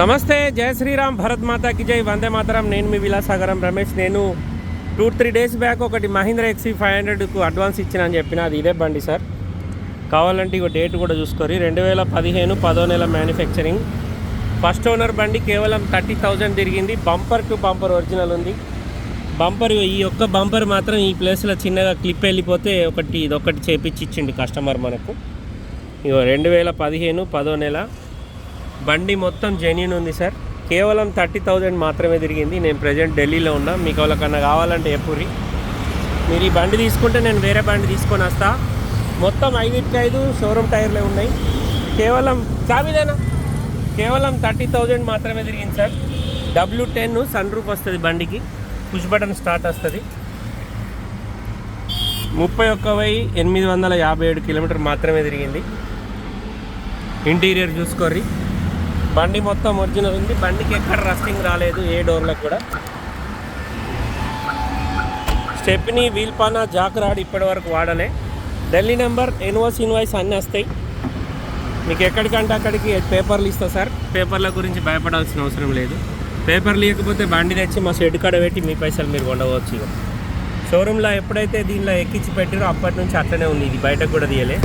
నమస్తే జయ శ్రీరామ్ భరత్ మాతాకి జై. వందే మాతరం నేను మీ విలాసాగరం రమేష్. నేను టూ త్రీ డేస్ బ్యాక్ ఒకటి మహీంద్ర ఎక్సీ ఫైవ్ హండ్రెడ్కు అడ్వాన్స్ ఇచ్చిన అని చెప్పిన అది ఇదే బండి సార్. కావాలంటే ఇక డేట్ కూడా చూసుకోరి. రెండు వేల పదిహేను పదో నెల మ్యానుఫ్యాక్చరింగ్. ఫస్ట్ ఓనర్ బండి కేవలం థర్టీ థౌజండ్ తిరిగింది. బంపర్ టు బంపర్ ఒరిజినల్ ఉంది. బంపర్ ఈ ఒక్క బంపర్ మాత్రం ఈ ప్లేస్లో చిన్నగా క్లిప్ వెళ్ళిపోతే ఒకటి ఇది ఒకటి చేపించి ఇచ్చిండు కస్టమర్ మనకు. ఇగో రెండు వేల పదిహేను పదో నెల బండి మొత్తం జెన్యున్ ఉంది సార్ కేవలం థర్టీ థౌజండ్ మాత్రమే తిరిగింది. నేను ప్రజెంట్ ఢిల్లీలో ఉన్నా. మీకు ఎవరికన్నా కావాలంటే ఎప్పురి మీరు ఈ బండి తీసుకుంటే నేను వేరే బండి తీసుకొని వస్తా. మొత్తం ఐదుకి ఐదు షోరూమ్ టైర్లే ఉన్నాయి. కేవలం చాబీదేనా? కేవలం థర్టీ థౌజండ్ మాత్రమే తిరిగింది sir W ten sun roof వస్తుంది బండికి. పుష్ బటన్ స్టార్ట్ వస్తుంది. ముప్పై ఒక్క వెయ్యి ఎనిమిది వందల యాభై ఏడు కిలోమీటర్ మాత్రమే తిరిగింది. ఇంటీరియర్ చూసుకోర్రీ. బండి మొత్తం ఒరిజినల్ ఉంది. బండికి ఎక్కడ రస్టింగ్ రాలేదు ఏ డోర్లకు కూడా. స్టెప్ని వీల్పాన జాక్ రాడ్ ఇప్పటి వరకు వాడలే. ఢిల్లీ నెంబర్ ఎన్ఓస్ ఇన్వాయిస్ అన్నీ వస్తాయి. మీకు ఎక్కడికంటే అక్కడికి పేపర్లు ఇస్తా సార్. పేపర్ల గురించి భయపడాల్సిన అవసరం లేదు. పేపర్లు ఇవ్వకపోతే బండి తెచ్చి మా షెడ్ కాడ పెట్టి మీ పైసలు మీరు కొండవచ్చు ఇక షోరూంలో ఎప్పుడైతే దీనిలో ఎక్కించి పెట్టారో అప్పటి నుంచి అట్లనే ఉంది. ఇది బయటకు కూడా తీయలే.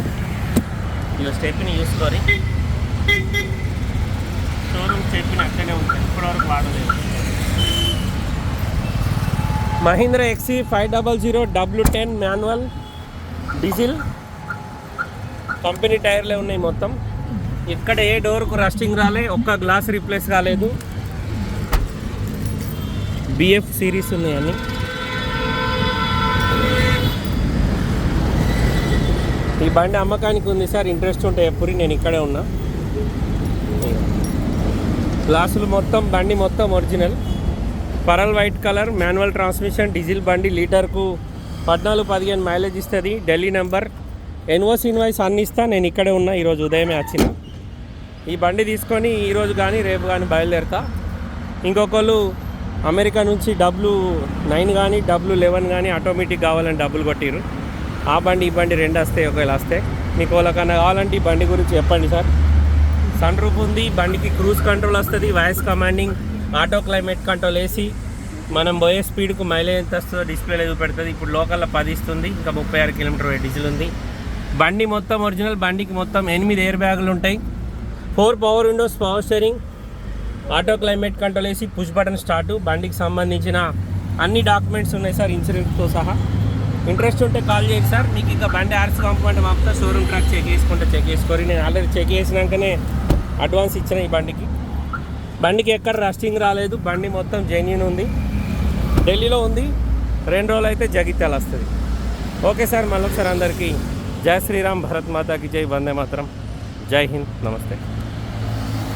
ఇక స్టెప్ని చూసుకొని షోరూమ్ చెప్పిన అక్కడే ఉంటుంది ఇప్పటివరకు వాడలేదు. Mahindra ఎక్సీ five double zero W ten manual diesel. Company టైర్లే ఉన్నాయి మొత్తం. ఇక్కడ ఏ డోర్కు రస్టింగ్ రాలే ఒక్క గ్లాస్ రీప్లేస్ కాలేదు. బిఎఫ్ సిరీస్ ఉన్నాయని ఈ బండి అమ్మకానికి ఉంది సార్ ఇంట్రెస్ట్ ఉంటే ఎప్పుడు నేను ఇక్కడే ఉన్నా. గ్లాసులు మొత్తం బండి మొత్తం original. Pearl white colour manual transmission diesel బండి లీటర్కు పద్నాలుగు పదిహేను మైలేజ్ ఇస్తుంది. ఢిల్లీ నెంబర్. ఎన్ఓస్ ఇన్వాయిస్ అన్ని ఇస్తా నేను ఇక్కడే ఉన్నా ఈరోజు ఉదయమే వచ్చిన. ఈ బండి తీసుకొని ఈరోజు కానీ రేపు కానీ బయలుదేరుతా. ఇంకొకళ్ళు అమెరికా నుంచి డబ్బులు నైన్ కానీ డబ్బులు లెవెన్ కానీ ఆటోమేటిక్ కావాలని డబ్బులు కొట్టిరు ఆ బండి ఈ బండి రెండు వస్తాయి ఒకవేళ వస్తే. మీకు వాళ్ళకన్నా కావాలంటే ఈ బండి గురించి చెప్పండి సార్. సన్ రూఫ్ ఉంది బండికి క్రూజ్ కంట్రోల్ వస్తుంది voice commanding auto climate control వేసి మనం పోయే స్పీడ్కు మైలేజ్ ఎంత వస్తుందో డిస్ప్లేలో చూపెడుతుంది ఇప్పుడు లోకల్లో పది ఇస్తుంది ఇంకా ముప్పై ఆరు కిలోమీటర్ డీజిల్ ఉంది. బండి మొత్తం ఒరిజినల్ బండికి మొత్తం ఎనిమిది ఎయిర్ బ్యాగులు ఉంటాయి. Four power windows power steering auto climate control వేసి పుష్ బటన్ స్టార్ట్ బండికి సంబంధించిన అన్ని డాక్యుమెంట్స్ ఉన్నాయి సార్ ఇన్సూరెన్స్తో సహా. ఇంట్రెస్ట్ ఉంటే కాల్ చేయండి సార్. మీకు ఇంకా బండి ఆర్స్ పంపమంటే మాపుతా షోరూమ్ ట్రాక్ చెక్ చేసుకుంటే చెక్ చేసుకోరు. నేను ఆల్రెడీ చెక్ చేసినాకనే అడ్వాన్స్ ఇచ్చిన ఈ బండికి. బండికి ఎక్కడ రస్టింగ్ రాలేదు. బండి మొత్తం జెన్యున్ ఉంది. ఢిల్లీలో ఉంది. రెండు రోజులు అయితే జగిత్యాలు వస్తుంది. ఓకే సార్ మళ్ళీ ఒకసారి అందరికీ జై శ్రీరామ్ భరత్ మాతాకి జై వందే మాత్రం. జై హింద్ నమస్తే.